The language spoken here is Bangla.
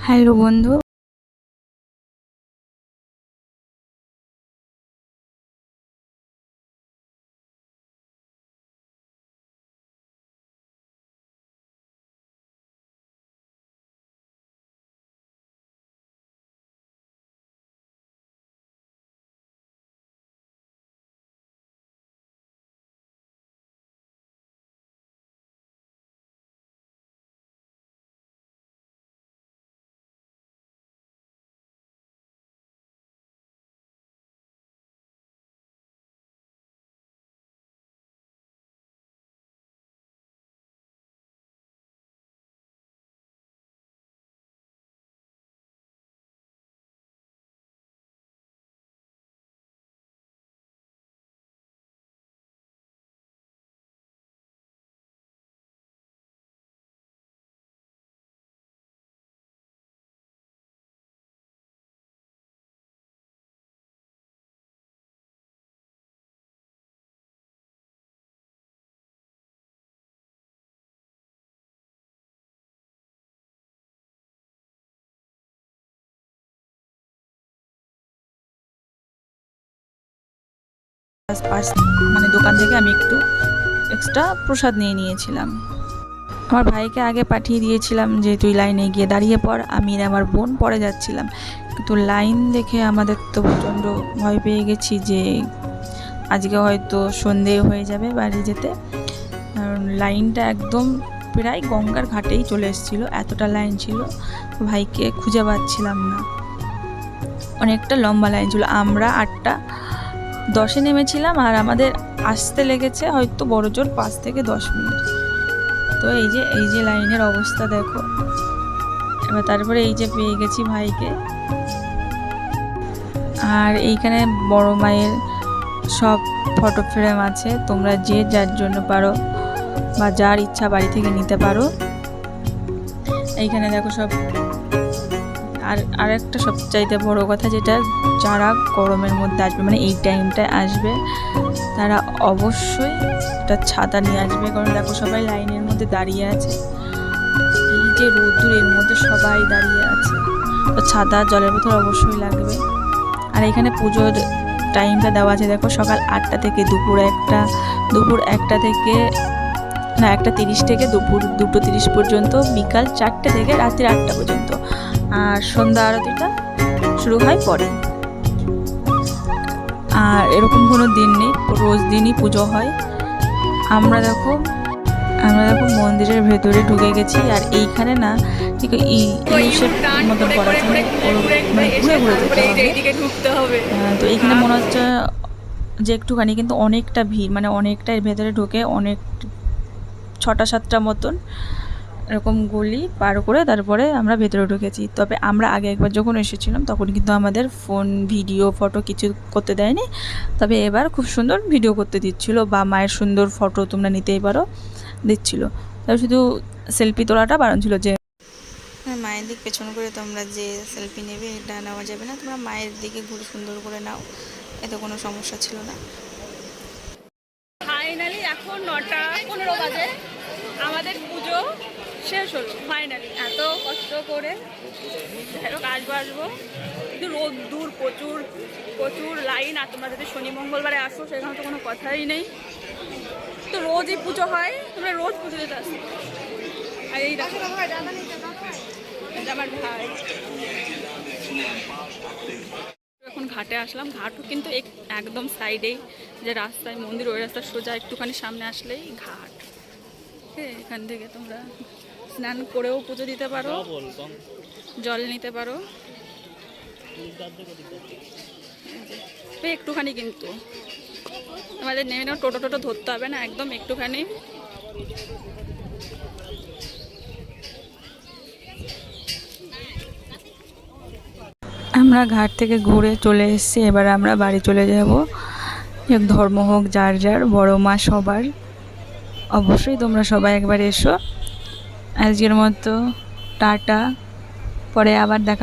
হ্যালো বন্ধু। মানে দোকান থেকে আমি একটু এক্সট্রা প্রসাদ নিয়ে নিয়েছিলাম। আমার ভাইকে আগে পাঠিয়ে দিয়েছিলাম যে তুই লাইনে গিয়ে দাঁড়িয়ে পড় আমি আমার বোন পরে যাচ্ছিলাম। কিন্তু লাইন দেখে আমাদের তো প্রচণ্ড ভয় পেয়ে গেছি যে আজকে হয়তো সন্ধে হয়ে যাবে বাড়ি যেতে। কারণ লাইনটা একদম প্রায় গঙ্গার ঘাটেই চলে এসেছিল, এতটা লাইন ছিল, ভাইকে খুঁজে পাচ্ছিলাম না। অনেকটা লম্বা লাইন ছিল। আমরা আটটা দশে নেমেছিলাম আর আমাদের আসতে লেগেছে হয়তো বড় জোর পাঁচ থেকে দশ মিনিট। তো এই যে এই যে লাইনের অবস্থা দেখো। এবার তারপরে এই যে পেয়ে গেছি ভাইকে। আর এইখানে বড় মায়ের সব ফটো ফ্রেম আছে। তোমরা যে যার জন্য পারো বা যার ইচ্ছা বাড়ি থেকে নিতে পারো। এইখানে দেখো সব আর আরেকটা সবচাইতে বড় কথা যেটা, যারা গরমের মধ্যে আসবে মানে এই টাইমটায় আসবে, তারা অবশ্যই একটা ছাতা নিয়ে আসবে। কারণ দেখো সবাই লাইনের মধ্যে দাঁড়িয়ে আছে। এই যে রোদ্দুর, এর মধ্যে সবাই দাঁড়িয়ে আছে। তো ছাতা, জলের বোতল অবশ্যই লাগবে। আর এখানে পুজোর টাইমটা দেওয়া আছে। দেখো সকাল আটটা থেকে দুপুর একটা দুপুর একটা থেকে, না, একটা তিরিশ থেকে দুপুর দুটো তিরিশ পর্যন্ত, বিকাল চারটে থেকে রাত্রি আটটা পর্যন্ত। আর সন্ধ্যা আরতিটা শুরু হয় পরে। আর এরকম কোনো দিন নেই রোজ দিনই পুজো হয়। আমরা দেখো আমরা দেখো মন্দিরের ভেতরে ঢুকে গেছি আর এইখানে না ঠিক এই মতন করা মানে মানে ঘুরে ঘুরে যেতে হবে। আহ, তো এইখানে মনে হচ্ছে যে একটুখানি কিন্তু অনেকটা ভিড় মানে অনেকটা এর ভেতরে ঢুকে অনেক ছটা সাতটা মতন এরকম গলি পার করে তারপরে আমরা ভেতরে ঢুকেছি। তবে আমরা আগে একবার যখন এসেছিলাম তখন কিন্তু আমাদের ফোন ভিডিও ফটো কিছু করতে দেয়নি। তবে এবার খুব সুন্দর ভিডিও করতে দিচ্ছিল বা মায়ের সুন্দর ফটো তোমরা নিতেই পারো দিচ্ছিল। তবে শুধু সেলফি তোলাটা বারণ ছিল যে মায়ের দিক পেছন করে তোমরা যে সেলফি নেবে এটা নেওয়া যাবে না। তোমরা মায়ের দিকে ঘুরে সুন্দর করে নাও এতে কোনো সমস্যা ছিল না। ফাইনালি এখন নটা পনেরো বাজে। আমাদের পুজো শেষ হলো ফাইনালি এত কষ্ট করে যাই হোক, আসব আসব। কিন্তু রোদ দূর, প্রচুর প্রচুর লাইন আর তোমরা যদি শনি, মঙ্গলবারে আসো, সেখানে তো কোনো কথাই নেই। তো রোজই পুজো হয়, তোমরা রোজ পুজো দিতে আসো আর এই আমার ভাই। এখন ঘাটে আসলাম ঘাটও কিন্তু এক- একদম সাইডেই যে রাস্তায়, মন্দির, ওই রাস্তার সোজা একটুখানি সামনে আসলেই ঘাট। হ্যাঁ এখান থেকে তোমরা স্নান করেও পুজো দিতে পারো। জল নিতে পারো। একটুখানি কিন্তু। আমাদের নেমে নেওয়া টোটো টোটো ধরতে হবে না একদম একটুখানি। আমরা ঘাট থেকে ঘুরে চলে এসেছি এবার আমরা বাড়ি চলে যাব। ধর্ম হোক যার যার বড় মা সবার। অবশ্যই তোমরা সবাই একবার এসো। আজকের মতো টাটা। পরে আবার দেখা